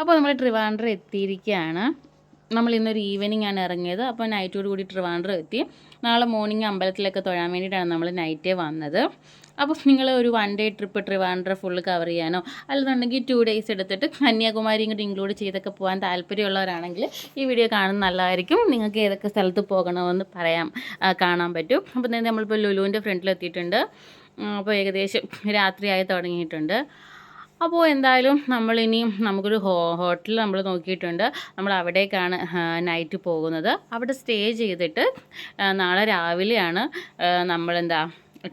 അപ്പോൾ നമ്മൾ ട്രിവാൻഡ്രം എത്തിയിരിക്കുകയാണ് നമ്മൾ ഇന്നൊരു ഈവനിങ് ആണ് ഇറങ്ങിയത്. അപ്പോൾ നൈറ്റോട് കൂടി ട്രിവാൻഡ്രം എത്തി. നാളെ മോർണിംഗ് അമ്പലത്തിലൊക്കെ തൊഴാൻ വേണ്ടിയിട്ടാണ് നമ്മൾ നൈറ്റേ വന്നത്. അപ്പോൾ നിങ്ങൾ ഒരു one day trip Trivandrum full cover ചെയ്യാനോ അല്ലെന്നുണ്ടെങ്കിൽ ടു ഡേയ്സ് എടുത്തിട്ട് കന്യാകുമാരി ഇങ്ങോട്ട് ഇൻക്ലൂഡ് ചെയ്തൊക്കെ പോകാൻ താല്പര്യമുള്ളവരാണെങ്കിൽ ഈ വീഡിയോ കാണുന്നത് നല്ലതായിരിക്കും. നിങ്ങൾക്ക് ഏതൊക്കെ സ്ഥലത്ത് പോകണമെന്ന് പറയാം കാണാൻ പറ്റും. അപ്പോൾ തന്നെ നമ്മളിപ്പോൾ ലുലുവിന്റെ ഫ്രണ്ടിലെത്തിയിട്ടുണ്ട് അപ്പോൾ ഏകദേശം രാത്രിയായി തുടങ്ങിയിട്ടുണ്ട്. അപ്പോൾ എന്തായാലും നമ്മളിനി നമുക്കൊരു ഹോ ഹോട്ടൽ നമ്മൾ നോക്കിയിട്ടുണ്ട്. നമ്മൾ അവിടേക്കാണ് നൈറ്റ് പോകുന്നത്. അവിടെ സ്റ്റേ ചെയ്തിട്ട് നാളെ രാവിലെയാണ് നമ്മളെന്താ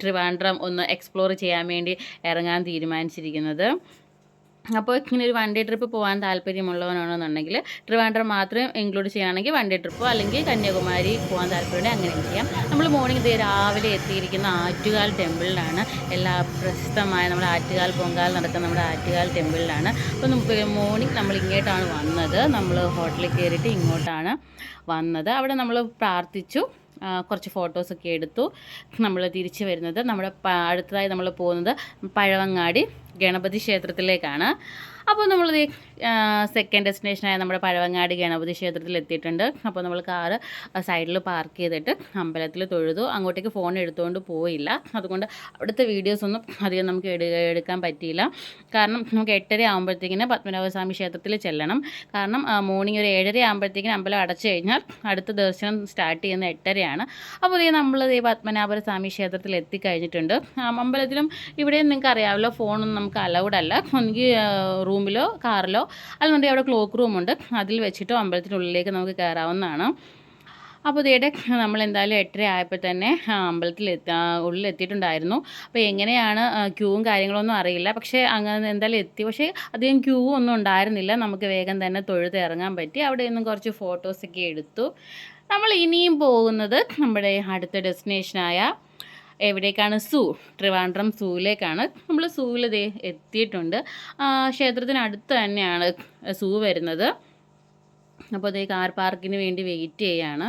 ട്രിവാൻഡ്രം ഒന്ന് എക്സ്പ്ലോർ ചെയ്യാൻ വേണ്ടി ഇറങ്ങാൻ തീരുമാനിച്ചിരിക്കുന്നത്. അപ്പോൾ ഇങ്ങനെ ഒരു വൺ ഡേ ട്രിപ്പ് പോകാൻ താല്പര്യമുള്ളവനാണെന്നുണ്ടെങ്കിൽ ട്രിവാൻഡ്രം മാത്രം ഇൻക്ലൂഡ് ചെയ്യുകയാണെങ്കിൽ വൺ ഡേ ട്രിപ്പോ അല്ലെങ്കിൽ കന്യാകുമാരി പോകാൻ താല്പര്യമുണ്ട് അങ്ങനെ ചെയ്യാം. നമ്മൾ മോർണിംഗ് ഇതേ രാവിലെ എത്തിയിരിക്കുന്ന ആറ്റുകാൽ ടെമ്പിളിലാണ് എല്ലാ പ്രശസ്തമായ നമ്മുടെ ആറ്റുകാൽ പൊങ്കാൽ നടക്കുന്ന നമ്മുടെ ആറ്റുകാൽ ടെമ്പിളിലാണ് അപ്പോൾ മോർണിംഗ് നമ്മൾ ഇങ്ങോട്ടാണ് വന്നത്. നമ്മൾ ഹോട്ടലിൽ കയറിയിട്ട് ഇങ്ങോട്ടാണ് വന്നത്. അവിടെ നമ്മൾ പ്രാർത്ഥിച്ചു. കുറച്ച് ഫോട്ടോസൊക്കെ എടുത്തു. നമ്മൾ തിരിച്ചു വരുന്നത് നമ്മുടെ അടുത്തതായി നമ്മൾ പോകുന്നത് പഴവങ്ങാടി ഗണപതി ക്ഷേത്രത്തിലേക്കാണ്. അപ്പോൾ നമ്മൾ ഈ സെക്കൻഡ് ഡെസ്റ്റിനേഷനായ നമ്മുടെ പഴവങ്ങാട് ഗണപതി ക്ഷേത്രത്തിൽ എത്തിയിട്ടുണ്ട്. അപ്പോൾ നമ്മൾ കാറ് സൈഡിൽ പാർക്ക് ചെയ്തിട്ട് അമ്പലത്തിൽ തൊഴുതു. അങ്ങോട്ടേക്ക് ഫോൺ എടുത്തുകൊണ്ട് പോയില്ല. അതുകൊണ്ട് അവിടുത്തെ വീഡിയോസൊന്നും അധികം നമുക്ക് എടു എടുക്കാൻ പറ്റിയില്ല. കാരണം നമുക്ക് എട്ടര ആകുമ്പോഴത്തേക്കിന് പത്മനാഭസ്വാമി ക്ഷേത്രത്തിൽ ചെല്ലണം. കാരണം മോർണിംഗ് ഒരു ഏഴര ആകുമ്പോഴത്തേക്കിന് അമ്പലം അടച്ചു കഴിഞ്ഞാൽ അടുത്ത ദർശനം സ്റ്റാർട്ട് ചെയ്യുന്ന എട്ടരയാണ്. അപ്പോൾ ഇതേ നമ്മൾ ഈ പത്മനാഭ സ്വാമി ക്ഷേത്രത്തിൽ എത്തിക്കഴിഞ്ഞിട്ടുണ്ട്. അമ്പലത്തിലും ഇവിടെയും നിങ്ങൾക്ക് അറിയാമല്ലോ ഫോണൊന്നും നമുക്ക് അലൗഡ് അല്ല. ഒന്നുകിൽ റൂമിലോ കാറിലോ അല്ലെന്നുണ്ടെങ്കിൽ അവിടെ ക്ലോക്ക് റൂമുണ്ട് അതിൽ വെച്ചിട്ടോ അമ്പലത്തിനുള്ളിലേക്ക് നമുക്ക് കയറാവുന്നതാണ്. അപ്പോൾ ഇതേടെ നമ്മൾ എന്തായാലും എട്ടര ആയപ്പോൾ തന്നെ അമ്പലത്തിൽ എത്തിയിട്ടുണ്ടായിരുന്നു. അപ്പോൾ എങ്ങനെയാണ് ക്യൂവും കാര്യങ്ങളൊന്നും അറിയില്ല. പക്ഷേ അങ്ങനെ എന്തായാലും എത്തി. പക്ഷേ അധികം ക്യൂ ഒന്നും ഉണ്ടായിരുന്നില്ല. നമുക്ക് വേഗം തന്നെ തൊഴുത് ഇറങ്ങാൻ പറ്റി. അവിടെ നിന്നും കുറച്ച് ഫോട്ടോസൊക്കെ എടുത്തു. നമ്മൾ ഇനിയും പോകുന്നത് നമ്മുടെ അടുത്ത ഡെസ്റ്റിനേഷനായ എവിടേക്കാണ് സൂ? ട്രിവാൻഡ്രം സൂവിലേക്കാണ്. നമ്മൾ സൂവിൽ ദേ എത്തിയിട്ടുണ്ട്. ക്ഷേത്രത്തിനടുത്ത് തന്നെയാണ് സൂ വരുന്നത്. അപ്പോൾ അതേ കാർ പാർക്കിന് വേണ്ടി വെയിറ്റ് ചെയ്യാണ്.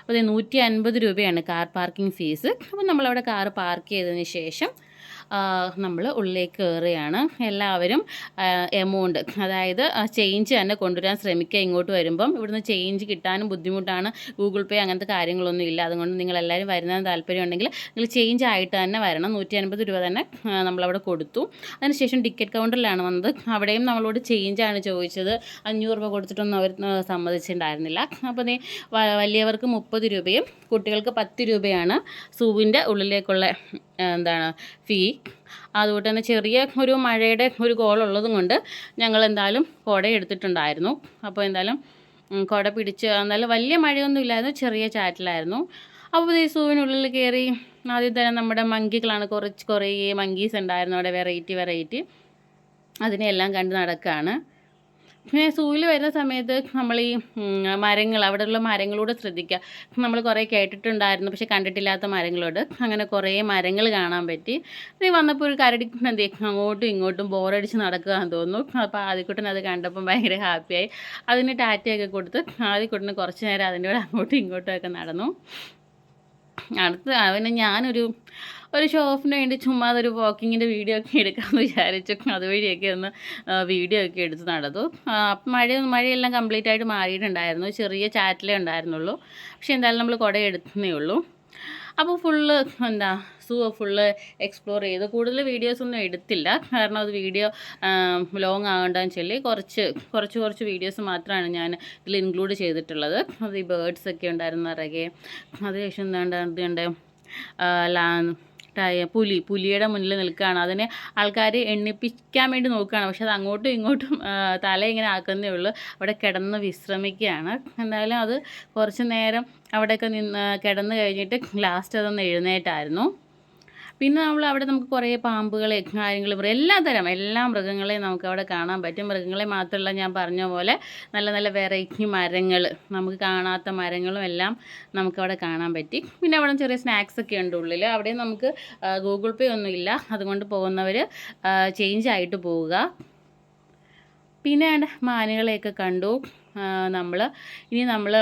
അപ്പോൾ നൂറ്റി അൻപത് രൂപയാണ് കാർ പാർക്കിംഗ് ഫീസ്. അപ്പോൾ നമ്മളവിടെ കാർ പാർക്ക് ചെയ്തതിന് ശേഷം നമ്മൾ ഉള്ളിലേക്ക് കയറുകയാണ് എല്ലാവരും എമൗണ്ട് അതായത് ചേഞ്ച് തന്നെ കൊണ്ടുവരാൻ ശ്രമിക്കുക ഇങ്ങോട്ട് വരുമ്പം. ഇവിടുന്ന് ചേഞ്ച് കിട്ടാനും ബുദ്ധിമുട്ടാണ്. ഗൂഗിൾ പേ അങ്ങനത്തെ കാര്യങ്ങളൊന്നും ഇല്ല. അതുകൊണ്ട് നിങ്ങൾ എല്ലാവരും വരുന്നതിന് താല്പര്യമുണ്ടെങ്കിൽ നിങ്ങൾ ചേഞ്ച് ആയിട്ട് തന്നെ വരണം. നൂറ്റി അൻപത് രൂപ തന്നെ നമ്മളവിടെ കൊടുത്തു. അതിനുശേഷം ടിക്കറ്റ് കൗണ്ടറിലാണ് വന്നത്. അവിടെയും നമ്മളോട് ചേഞ്ചാണ് ചോദിച്ചത്. അഞ്ഞൂറ് രൂപ കൊടുത്തിട്ടൊന്നും അവർ സമ്മതിച്ചിട്ടുണ്ടായിരുന്നില്ല. അപ്പോൾ വലിയവർക്ക് മുപ്പത് രൂപയും കുട്ടികൾക്ക് പത്ത് രൂപയാണ് സൂവിന്റെ ഉള്ളിലേക്കുള്ള എന്താണ് ഫീ അതുകൊണ്ട് തന്നെ ചെറിയ ഒരു മഴയുടെ ഒരു കോളുള്ളതും കൊണ്ട് ഞങ്ങൾ എന്തായാലും കുട എടുത്തിട്ടുണ്ടായിരുന്നു. അപ്പോൾ എന്തായാലും കുട പിടിച്ച് എന്നാലും വലിയ മഴയൊന്നും ഇല്ലായിരുന്നു ചെറിയ ചാറ്റിലായിരുന്നു. അപ്പോൾ ഈ സൂവിനുള്ളിൽ കയറി ആദ്യം തന്നെ നമ്മുടെ മങ്കികളാണ് കുറച്ച് കുറേ മങ്കീസ് ഉണ്ടായിരുന്നു അവിടെ വെറൈറ്റി വെറൈറ്റി അതിനെയെല്ലാം കണ്ട് നടക്കുകയാണ്. പിന്നെ സൂവിൽ വരുന്ന സമയത്ത് നമ്മൾ ഈ മരങ്ങൾ അവിടെയുള്ള മരങ്ങളോട് ശ്രദ്ധിക്കുക. നമ്മൾ കുറേ കേട്ടിട്ടുണ്ടായിരുന്നു പക്ഷെ കണ്ടിട്ടില്ലാത്ത മരങ്ങളോട്. അങ്ങനെ കുറേ മരങ്ങൾ കാണാൻ പറ്റി. ഇത് വന്നപ്പോൾ ഒരു കരടി എന്ത് അങ്ങോട്ടും ഇങ്ങോട്ടും ബോറടിച്ച് നടക്കുകയെന്ന് തോന്നുന്നു. അപ്പോൾ ആദ്യക്കുട്ടൻ അത് കണ്ടപ്പം ഭയങ്കര ഹാപ്പിയായി. അതിന് ടാറ്റയൊക്കെ കൊടുത്ത് ആദ്യക്കുട്ടന് കുറച്ച് നേരം അതിന്റെ കൂടെ അങ്ങോട്ടും ഇങ്ങോട്ടും ഒക്കെ നടന്നു. അടുത്ത് അവന് ഞാനൊരു ഒരു ഷോ ഓഫിന് വേണ്ടി ചുമ്മാ ഒരു വാക്കിങ്ങിന്റെ വീഡിയോ ഒക്കെ എടുക്കാമെന്ന് വിചാരിച്ചു അതുവഴിയൊക്കെ ഒന്ന് വീഡിയോ ഒക്കെ എടുത്ത് നടന്നു. മഴ മഴയെല്ലാം കംപ്ലീറ്റ് ആയിട്ട് മാറിയിട്ടുണ്ടായിരുന്നു. ചെറിയ ചാറ്റിലേ ഉണ്ടായിരുന്നുള്ളൂ. പക്ഷേ എന്തായാലും നമ്മൾ കുട എടുക്കുന്നേ ഉള്ളൂ. അപ്പോൾ ഫുള്ള് എന്താ സൂ ഫുള്ള് എക്സ്പ്ലോർ ചെയ്ത്. കൂടുതൽ വീഡിയോസൊന്നും എടുത്തില്ല. കാരണം അത് വീഡിയോ ലോങ് ആകണ്ടെന്ന് ചൊല്ലി കുറച്ച് കുറച്ച് കുറച്ച് വീഡിയോസ് മാത്രമാണ് ഞാൻ ഇതിൽ ഇൻക്ലൂഡ് ചെയ്തിട്ടുള്ളത്. അത് ഈ ബേഡ്സ് ഒക്കെ ഉണ്ടായിരുന്ന നിറയെ. അതിനുശേഷം എന്താണ്ട് എന്തുണ്ട് ലാ പുലി പുലിയുടെ മുന്നിൽ നിൽക്കുകയാണ്. അതിനെ ആൾക്കാർ എണ്ണിപ്പിക്കാൻ വേണ്ടി നോക്കുകയാണ്. പക്ഷെ അത് അങ്ങോട്ടും ഇങ്ങോട്ടും തല ഇങ്ങനെ ആക്കുന്നേ ഉള്ളൂ. അവിടെ കിടന്ന് വിശ്രമിക്കുകയാണ്. എന്തായാലും അത് കുറച്ച് നേരം അവിടെയൊക്കെ നിന്ന് കിടന്ന് കഴിഞ്ഞിട്ട് ലാസ്റ്റ് അതൊന്ന് എഴുന്നേറ്റായിരുന്നു. പിന്നെ നമ്മൾ അവിടെ നമുക്ക് കുറേ പാമ്പുകളെ കാര്യങ്ങൾ എല്ലാ തരം എല്ലാ മൃഗങ്ങളെയും നമുക്ക് അവിടെ കാണാൻ പറ്റും. മൃഗങ്ങളെ മാത്രമല്ല ഞാൻ പറഞ്ഞ പോലെ നല്ല നല്ല വെറൈറ്റി മരങ്ങൾ നമുക്ക് കാണാത്ത മരങ്ങളും എല്ലാം നമുക്കവിടെ കാണാൻ പറ്റി. പിന്നെ അവിടെ ചെറിയ സ്നാക്സ് ഒക്കെ ഉണ്ട് ഉള്ളിൽ അവിടെ നമുക്ക് ഗൂഗിൾ പേ ഒന്നും ഇല്ല. അതുകൊണ്ട് പോകുന്നവർ ചേഞ്ച് ആയിട്ട് പോവുക. പിന്നെ മാനുകളെയൊക്കെ കണ്ടു. നമ്മൾ ഇനി നമ്മൾ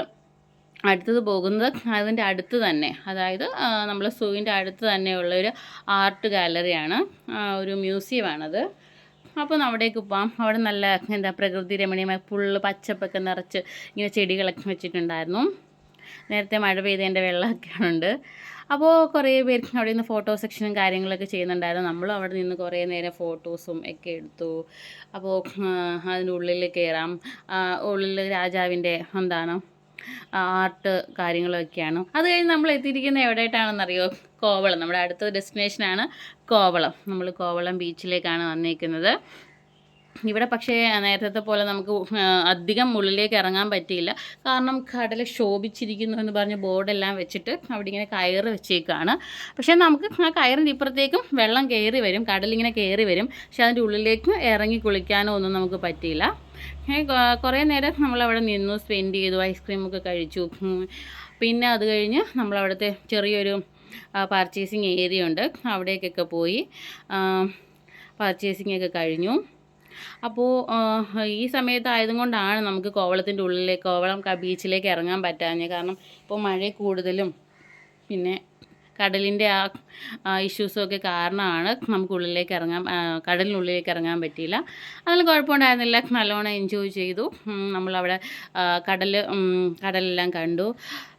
അടുത്തത് പോകുന്നത് അതിന്റെ അടുത്ത് തന്നെ. അതായത് നമ്മൾ സൂവിന്റെ അടുത്ത് തന്നെയുള്ള ഒരു ആർട്ട് ഗാലറിയാണ്. ഒരു മ്യൂസിയമാണത്. അപ്പോൾ അവിടേക്ക് പോവാം. അവിടെ നല്ല എന്താ പ്രകൃതി രമണീയമായ ഫുള്ള് പച്ചപ്പൊക്കെ നിറച്ച് ഇങ്ങനെ ചെടികളൊക്കെ വെച്ചിട്ടുണ്ടായിരുന്നു. നേരത്തെ മഴ പെയ്തതിന്റെ വെള്ളമൊക്കെ ഉണ്ട് അപ്പോൾ കുറേ പേർ അവിടെ നിന്ന് ഫോട്ടോ സെക്ഷനും കാര്യങ്ങളൊക്കെ ചെയ്യുന്നുണ്ടായിരുന്നു. നമ്മളും അവിടെ നിന്ന് കുറേ നേരം ഫോട്ടോസും ഒക്കെ എടുത്തു. അപ്പോൾ അതിന്റെ ഉള്ളിൽ കയറാം. ഉള്ളിൽ രാജാവിന്റെ എന്താണ് ആർട്ട് കാര്യങ്ങളൊക്കെയാണ്. അത് കഴിഞ്ഞ് നമ്മൾ എത്തിയിരിക്കുന്നത് എവിടെയായിട്ടാണെന്നറിയോ കോവളം. നമ്മുടെ അടുത്ത ഡെസ്റ്റിനേഷനാണ് കോവളം. നമ്മൾ കോവളം ബീച്ചിലേക്കാണ് വന്നേക്കുന്നത്. ഇവിടെ പക്ഷേ നേരത്തെ പോലെ നമുക്ക് അധികം ഉള്ളിലേക്ക് ഇറങ്ങാൻ പറ്റിയില്ല. കാരണം കടൽ ശോഭിച്ചിരിക്കുന്നു എന്ന് പറഞ്ഞ് ബോർഡെല്ലാം വെച്ചിട്ട് അവിടെ ഇങ്ങനെ കയറ് വെച്ചേക്കാണ്. പക്ഷേ നമുക്ക് ആ കയറിന്റെ ഇപ്പുറത്തേക്കും വെള്ളം കയറി വരും. കടലിങ്ങനെ കയറി വരും. പക്ഷേ അതിന്റെ ഉള്ളിലേക്ക് ഇറങ്ങി കുളിക്കാനോ ഒന്നും നമുക്ക് പറ്റിയില്ല. കുറേ നേരം നമ്മളവിടെ നിന്നു സ്പെൻഡ് ചെയ്തു ഐസ്ക്രീമൊക്കെ കഴിച്ചു. പിന്നെ അത് കഴിഞ്ഞ് നമ്മളവിടുത്തെ ചെറിയൊരു പർച്ചേസിങ് ഏരിയ ഉണ്ട് അവിടേക്കൊക്കെ പോയി പർച്ചേസിങ് ഒക്കെ കഴിഞ്ഞു. അപ്പോൾ ഈ സമയത്തായതും കൊണ്ടാണ് നമുക്ക് കോവളത്തിന്റെ ഉള്ളിലേക്ക് കോവളം ബീച്ചിലേക്ക് ഇറങ്ങാൻ പറ്റാഞ്ഞത്. കാരണം ഇപ്പോൾ മഴ കൂടുതലും പിന്നെ കടലിന്റെ ആ ഇഷ്യൂസും ഒക്കെ കാരണമാണ് നമുക്ക് ഉള്ളിലേക്ക് ഇറങ്ങാൻ കടലിനുള്ളിലേക്ക് ഇറങ്ങാൻ പറ്റിയില്ല. അതിൽ കുഴപ്പമുണ്ടായിരുന്നില്ല. നല്ലോണം എൻജോയ് ചെയ്തു. നമ്മളവിടെ കടൽ കടലെല്ലാം കണ്ടു.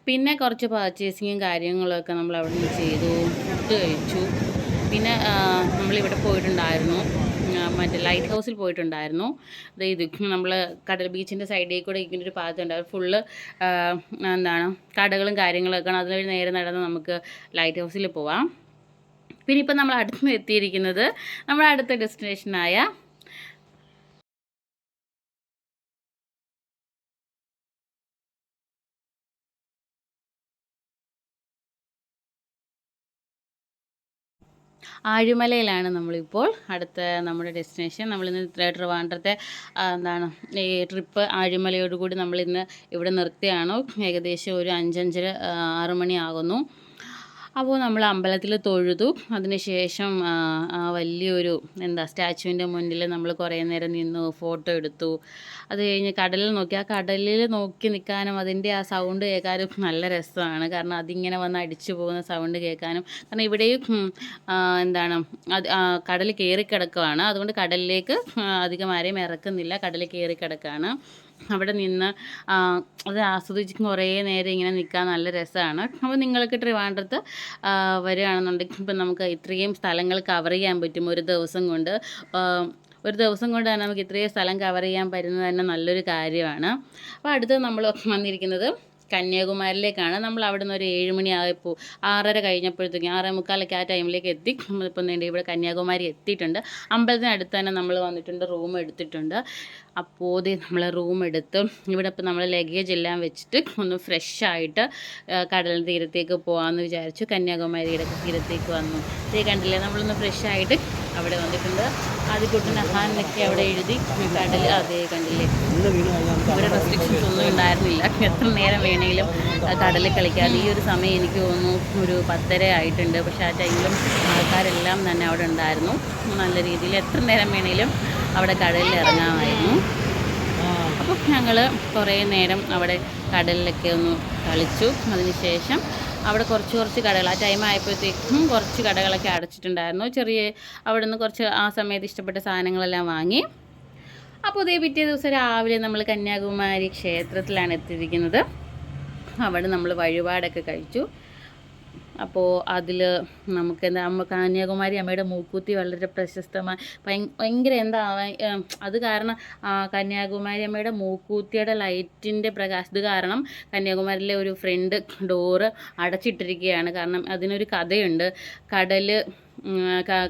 പിന്നെ കുറച്ച് പർച്ചേസിങ്ങും കാര്യങ്ങളൊക്കെ നമ്മൾ അവിടെ നിന്ന് ചെയ്തു. ഫുഡ് കഴിച്ചു. പിന്നെ നമ്മളിവിടെ പോയിട്ടുണ്ടായിരുന്നു. മറ്റേ ലൈറ്റ് ഹൗസിൽ പോയിട്ടുണ്ടായിരുന്നു. ദേ ഇത് നമ്മൾ കടൽ ബീച്ചിന്റെ സൈഡിൽ കൂടെ ഇങ്ങനെ ഒരു പാത്തുണ്ട് അത് ഫുള്ള് എന്താണ് കടകളും കാര്യങ്ങളൊക്കെ അതുവഴി നേരെ നടന്ന് നമുക്ക് ലൈറ്റ് ഹൗസിൽ പോവാം. പിന്നെ ഇപ്പം നമ്മൾ അടുത്ത് എത്തിയിരിക്കുന്നത് നമ്മുടെ അടുത്ത ഡെസ്റ്റിനേഷനായ ആഴിമലയിലാണ് നമ്മളിപ്പോൾ. അടുത്ത നമ്മുടെ ഡെസ്റ്റിനേഷൻ നമ്മളിന്ന് ട്ര- ട്രിവാൻഡ്രത്തെ എന്താണ് ഈ ട്രിപ്പ് ആഴിമലയോടുകൂടി നമ്മളിന്ന് ഇവിടെ നിർത്തിയാണ്. ഏകദേശം ഒരു അഞ്ചഞ്ചര ആറ് മണി ആകുന്നു അപ്പോൾ നമ്മൾ അമ്പലത്തിൽ തൊഴുതു. അതിനുശേഷം ആ, വലിയൊരു എന്താ സ്റ്റാച്ചുവിന്റെ മുന്നിൽ നമ്മൾ കുറേ നേരം നിന്നു ഫോട്ടോ എടുത്തു. അത് കഴിഞ്ഞ് കടലിൽ നോക്കി. ആ കടലിൽ നോക്കി നിൽക്കാനും അതിന്റെ ആ സൗണ്ട് കേൾക്കാനും നല്ല രസമാണ്. കാരണം അതിങ്ങനെ വന്ന് അടിച്ചു പോകുന്ന സൗണ്ട് കേൾക്കാനും. കാരണം ഇവിടെയും എന്താണ് അത് കടൽ കയറി കിടക്കുകയാണ് അതുകൊണ്ട് കടലിലേക്ക് അധികം ആരെയും ഇറക്കുന്നില്ല. കടൽ കയറി കിടക്കുകയാണ് അവിടെ നിന്ന് അത് ആസ്വദിച്ച് കുറേ നേരം ഇങ്ങനെ നിൽക്കാൻ നല്ല രസമാണ്. അപ്പോൾ നിങ്ങൾക്ക് ട്രിവാൻഡ്രത്ത് വരികയാണെന്നുണ്ടെങ്കിൽ ഇപ്പം നമുക്ക് ഇത്രയും സ്ഥലങ്ങൾ കവർ ചെയ്യാൻ പറ്റും ഒരു ദിവസം കൊണ്ട്. ഒരു ദിവസം കൊണ്ട് തന്നെ നമുക്ക് ഇത്രയും സ്ഥലം കവർ ചെയ്യാൻ പറ്റുന്നത് തന്നെ നല്ലൊരു കാര്യമാണ്. അപ്പോൾ അടുത്ത് നമ്മൾ വന്നിരിക്കുന്നത് കന്യാകുമാരിയിലേക്കാണ് നമ്മൾ അവിടെ നിന്ന് ഒരു ഏഴ് മണി ആയപ്പോൾ ആറര കഴിഞ്ഞപ്പോഴത്തേക്കും ആറേ മുക്കാലൊക്കെ ആ ടൈമിലേക്ക് എത്തി. നമ്മളിപ്പോൾ നേടി ഇവിടെ കന്യാകുമാരി എത്തിയിട്ടുണ്ട്. അമ്പലത്തിനടുത്ത് തന്നെ നമ്മൾ വന്നിട്ടുണ്ട് റൂം എടുത്തിട്ടുണ്ട്. അപ്പോൾ നമ്മൾ റൂം എടുത്ത് ഇവിടെ ഇപ്പോൾ നമ്മൾ ലഗേജ് എല്ലാം വെച്ചിട്ട് ഒന്ന് ഫ്രഷ് ആയിട്ട് കടൽ തീരത്തേക്ക് പോകാമെന്ന് വിചാരിച്ചു. കന്യാകുമാരിയുടെ തീരത്തേക്ക് വന്നു. ഇതേ കണ്ടില്ലേ നമ്മളൊന്ന് ഫ്രഷ് ആയിട്ട് അവിടെ വന്നിട്ടുണ്ട്. ആദ്യക്കുട്ടൻ അഹാനൊക്കെ അവിടെ എഴുതി കടൽ അതേ കണ്ടില്ലേ? ഇവിടെ റെസ്ട്രിക്ഷൻസ് ഒന്നും ഉണ്ടായിരുന്നില്ല. എത്ര നേരം വേണമെങ്കിലും കടലിൽ കളിക്കാം ഈ ഒരു സമയം എനിക്ക് തോന്നുന്നു ഒരു പത്തര ആയിട്ടുണ്ട്. പക്ഷേ ആ ടൈമിലും ആൾക്കാരെല്ലാം തന്നെ അവിടെ ഉണ്ടായിരുന്നു. നല്ല രീതിയിൽ എത്ര നേരം വേണമെങ്കിലും അവിടെ കടലിൽ ഇറങ്ങാമായിരുന്നു. അപ്പോൾ ഞങ്ങൾ കുറേ നേരം അവിടെ കടലിലൊക്കെ ഒന്ന് കളിച്ചു. അതിനുശേഷം അവിടെ കുറച്ച് കുറച്ച് കടകൾ. ആ ടൈം ആയപ്പോഴത്തേക്കും കുറച്ച് കടകളൊക്കെ അടച്ചിട്ടുണ്ടായിരുന്നു. ചെറിയ അവിടെ നിന്ന് കുറച്ച് ആ സമയത്ത് ഇഷ്ടപ്പെട്ട സാധനങ്ങളെല്ലാം വാങ്ങി. അപ്പോൾ ഇതേ പിറ്റേ ദിവസം രാവിലെ നമ്മൾ കന്യാകുമാരി ക്ഷേത്രത്തിലാണ് എത്തിയിരിക്കുന്നത്. അവിടെ നമ്മൾ വഴിപാടൊക്കെ കഴിച്ചു. അപ്പോൾ അതിൽ നമുക്ക് എന്താ അമ്മ കന്യാകുമാരി അമ്മയുടെ മൂക്കുത്തി വളരെ പ്രശസ്തമായ. ഭയ- ഭയങ്കര എന്താ അത് കാരണം കന്യാകുമാരി അമ്മയുടെ മൂക്കൂത്തിയുടെ ലൈറ്റിന്റെ പ്രകാശ ഇത് കാരണം കന്യാകുമാരിയിലെ ഒരു ഫ്രണ്ട് ഡോറ് അടച്ചിട്ടിരിക്കുകയാണ്. കാരണം അതിനൊരു കഥയുണ്ട്. കടൽ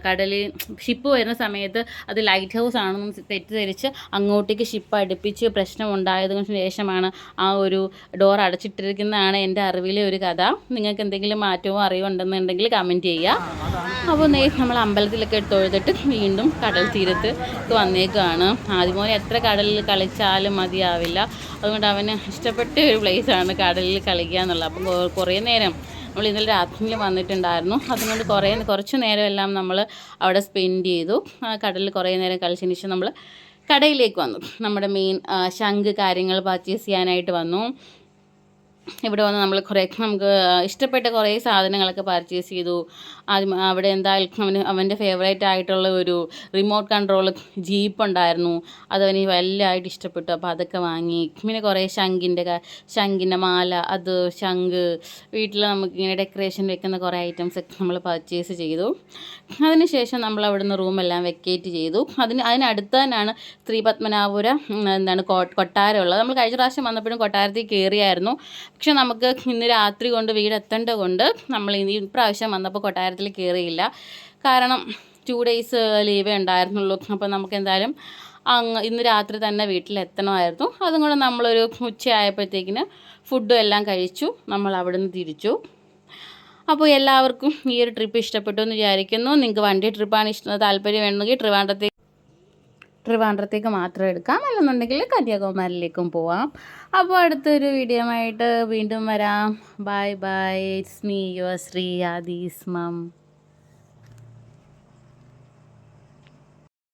കടലിൽ ഷിപ്പ് വരുന്ന സമയത്ത് അത് ലൈറ്റ് ഹൗസ് ആണെന്ന് തെറ്റിദ്ധരിച്ച് അങ്ങോട്ടേക്ക് ഷിപ്പ് അടുപ്പിച്ച് പ്രശ്നം ഉണ്ടായതിനു ശേഷമാണ് ആ ഒരു ഡോർ അടച്ചിട്ടിരിക്കുന്നതാണ് എന്റെ അറിവിലെ ഒരു കഥ. നിങ്ങൾക്ക് എന്തെങ്കിലും മാറ്റമോ അറിവോ ഉണ്ടെന്നുണ്ടെങ്കിൽ കമന്റ് ചെയ്യുക. അപ്പോൾ നേ നമ്മൾ അമ്പലത്തിലൊക്കെ തൊഴുതിട്ട് വീണ്ടും കടൽ തീരത്ത് വന്നേക്കാണ് ആദ്യമോനെ എത്ര കടലിൽ കളിച്ചാലും മതിയാവില്ല. അതുകൊണ്ട് അവന് ഇഷ്ടപ്പെട്ട ഒരു പ്ലേസാണ് കടലിൽ കളിക്കുക എന്നുള്ളത്. അപ്പം കുറേ നേരം നമ്മൾ ഇന്നലെ രാത്രിയിൽ വന്നിട്ടുണ്ടായിരുന്നു. അതുകൊണ്ട് കുറേ കുറച്ച് നേരം എല്ലാം നമ്മൾ അവിടെ സ്പെൻഡ് ചെയ്തു. കടലിൽ കുറേ നേരം കളിച്ചതിന് ശേഷം നമ്മൾ കടയിലേക്ക് വന്നു. നമ്മുടെ മെയിൻ ശംഖ് കാര്യങ്ങൾ പർച്ചേസ് ചെയ്യാനായിട്ട് വന്നു. ഇവിടെ വന്ന് നമ്മൾ കുറേ നമുക്ക് ഇഷ്ടപ്പെട്ട കുറേ സാധനങ്ങളൊക്കെ പർച്ചേസ് ചെയ്തു. അവിടെ എന്തായാലും അവന് അവന്റെ ഫേവറേറ്റ് ആയിട്ടുള്ള ഒരു റിമോട്ട് കൺട്രോൾ ജീപ്പ് ഉണ്ടായിരുന്നു. അതവന് വല്ലായിട്ട് ഇഷ്ടപ്പെട്ടു. അപ്പോൾ അതൊക്കെ വാങ്ങി. പിന്നെ കുറേ ശംഖിന്റെ ശംഖിന്റെ മാല അത് ശംഖ് വീട്ടിൽ നമുക്ക് ഇങ്ങനെ ഡെക്കറേഷൻ വെക്കുന്ന കുറേ ഐറ്റംസ് ഒക്കെ നമ്മൾ പർച്ചേസ് ചെയ്തു. അതിനുശേഷം നമ്മൾ അവിടുന്ന് റൂമെല്ലാം വെക്കേറ്റ് ചെയ്തു. അതിന് അതിനടുത്ത് തന്നെയാണ് ശ്രീ പത്മനാഭപുരം എന്താണ് കൊട്ടാരം ഉള്ളത്. നമ്മൾ കഴിഞ്ഞ പ്രാവശ്യം വന്നപ്പോഴും കൊട്ടാരത്തിൽ കയറിയായിരുന്നു പക്ഷെ നമുക്ക് ഇന്ന് രാത്രി കൊണ്ട് വീട് എത്തേണ്ടത് കൊണ്ട് നമ്മൾ ഇനി പ്രാവശ്യം വന്നപ്പോൾ കൊട്ടാരത്തിൽ കയറിയില്ല കാരണം ടു ഡേയ്സ് ലീവേ ഉണ്ടായിരുന്നുള്ളൂ. അപ്പോൾ നമുക്ക് എന്തായാലും അങ്ങ് ഇന്ന് രാത്രി തന്നെ വീട്ടിലെത്തണമായിരുന്നു. അതും കൂടെ നമ്മളൊരു ഉച്ചയായപ്പോഴത്തേക്കിന് ഫുഡും എല്ലാം കഴിച്ചു. നമ്മൾ അവിടെ നിന്ന് തിരിച്ചു. അപ്പോൾ എല്ലാവർക്കും ഈ ഒരു ട്രിപ്പ് ഇഷ്ടപ്പെട്ടു എന്ന് വിചാരിക്കുന്നു. നിങ്ങൾക്ക് വണ്ടി ട്രിപ്പാണ് ഇഷ്ടം. താല്പര്യം വേണമെങ്കിൽ ട്രിവാൻഡ്രത്തേക്ക് ട്രിവാൻഡ്രത്തേക്ക് മാത്രം എടുക്കാം. അല്ലെന്നുണ്ടെങ്കിൽ കന്യാകുമാരിയിലേക്കും പോവാം. അപ്പോൾ അടുത്തൊരു വീഡിയോ ആയിട്ട് വീണ്ടും വരാം. Bye bye it's me your Shri Aadhi's mom